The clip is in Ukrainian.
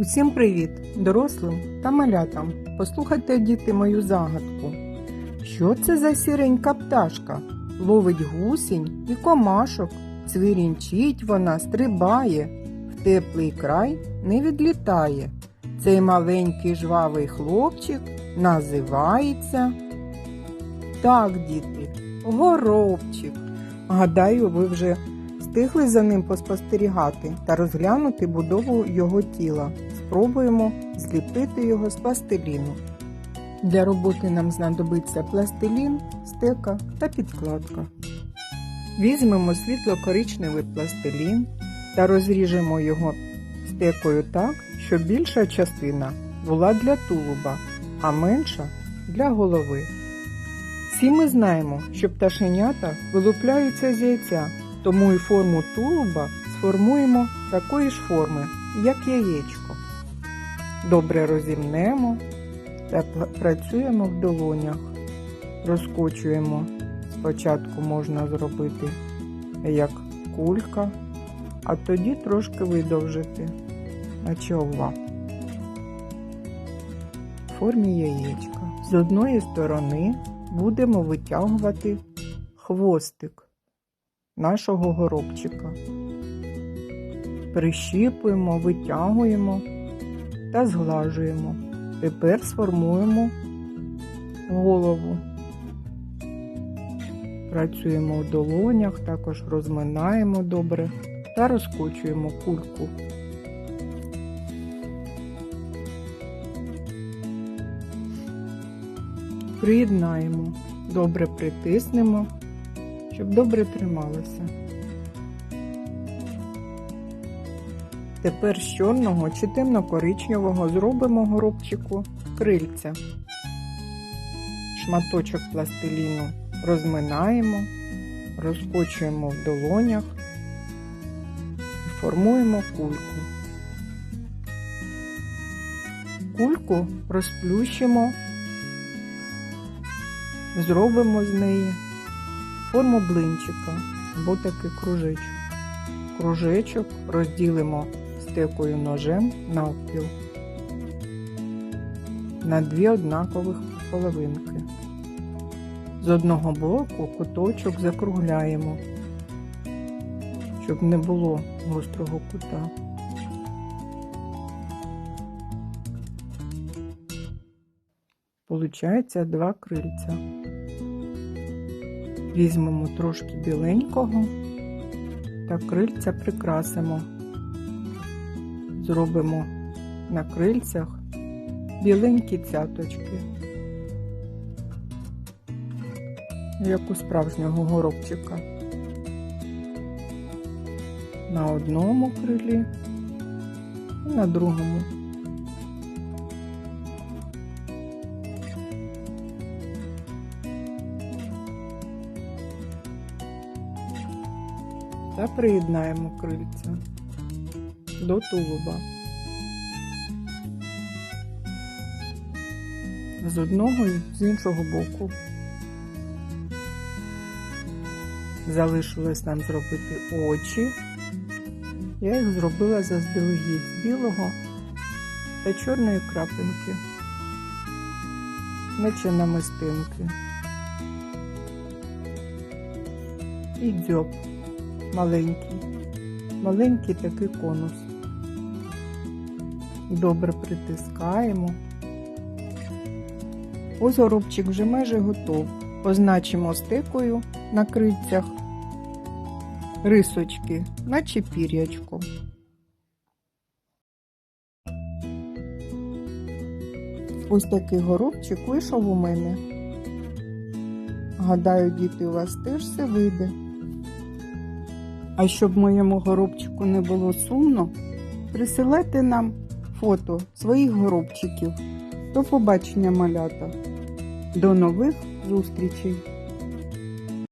Усім привіт, дорослим та малятам. Послухайте, діти, мою загадку. Що це за сіренька пташка? Ловить гусінь і комашок. Цвірінчить вона, стрибає, в теплий край не відлітає. Цей маленький жвавий хлопчик називається. Так, діти, горобчик. Гадаю, ви вже встигли за ним поспостерігати та розглянути будову його тіла. Спробуємо зліпити його з пластиліну. Для роботи нам знадобиться пластилін, стека та підкладка. Візьмемо світло-коричневий пластилін та розріжемо його стекою так, щоб більша частина була для тулуба, а менша для голови. Всі ми знаємо, що пташенята вилупляються з яйця, тому і форму тулуба сформуємо такої ж форми, як яєчко. Добре розімнемо та працюємо в долонях. Розкочуємо. Спочатку можна зробити як кулька, а тоді трошки видовжити, наче ова. В формі яєчка. З одної сторони будемо витягувати хвостик нашого горобчика. Прищіпуємо, витягуємо та зглажуємо. Тепер сформуємо голову. Працюємо в долонях, також розминаємо добре та розкочуємо кульку. Приєднаємо, добре притиснемо, щоб добре трималося. Тепер з чорного чи темно-коричневого зробимо горобчику крильця. Шматочок пластиліну розминаємо, розкочуємо в долонях і формуємо кульку. Кульку розплющимо, зробимо з неї форму блинчика або такий кружечок. Кружечок розділимо стекою ножем навпіл на дві однакових половинки. З одного боку куточок закругляємо, щоб не було гострого кута. Получається два крильця. Візьмемо трошки біленького та крильця прикрасимо. Зробимо на крильцях біленькі цяточки, як у справжнього горобчика. На одному крилі і на другому. та приєднаємо крильця до тулуба. З одного і з іншого боку. Залишилось нам зробити очі. Я їх зробила заздалегідь з білого та чорної крапинки, наче намистинки. І дзьоб маленький, маленький такий конус. Добре притискаємо. Ось горобчик вже майже готов. Позначимо стекою на крильцях рисочки, наче пір'ячко. Ось такий горобчик вийшов у мене. Гадаю, діти, у вас теж все вийде. А щоб моєму горобчику не було сумно, присилайте нам фото своїх горобчиків. До побачення, малята. До нових зустрічей!